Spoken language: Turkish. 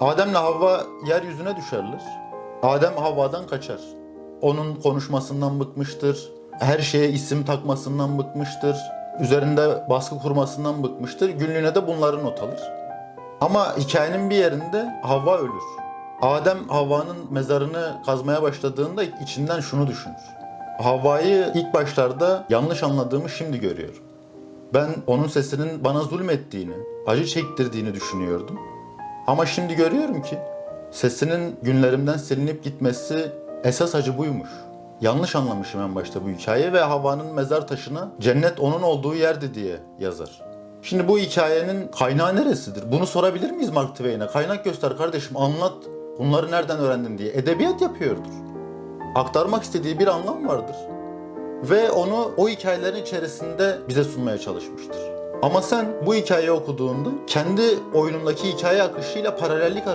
Adem'le Havva yeryüzüne düşerler. Adem Havva'dan kaçar. Onun konuşmasından bıkmıştır. Her şeye isim takmasından bıkmıştır. Üzerinde baskı kurmasından bıkmıştır. Günlüğüne de bunları not alır. Ama hikayenin bir yerinde Havva ölür. Adem Havva'nın mezarını kazmaya başladığında içinden şunu düşünür. Havva'yı ilk başlarda yanlış anladığımı şimdi görüyorum. Ben onun sesinin bana zulmettiğini, acı çektirdiğini düşünüyordum. Ama şimdi görüyorum ki sesinin günlerimden silinip gitmesi esas acı buymuş. Yanlış anlamışım en başta bu hikayeyi ve Havva'nın mezar taşına cennet onun olduğu yerdi diye yazar. Şimdi bu hikayenin kaynağı neresidir? Bunu sorabilir miyiz Mark Twain'e? Kaynak göster kardeşim anlat. Bunları nereden öğrendin diye. Edebiyat yapıyordur. Aktarmak istediği bir anlam vardır. Ve onu o hikayelerin içerisinde bize sunmaya çalışmıştır. Ama sen bu hikayeyi okuduğunda kendi oyunundaki hikaye akışıyla paralellik arıyorsun.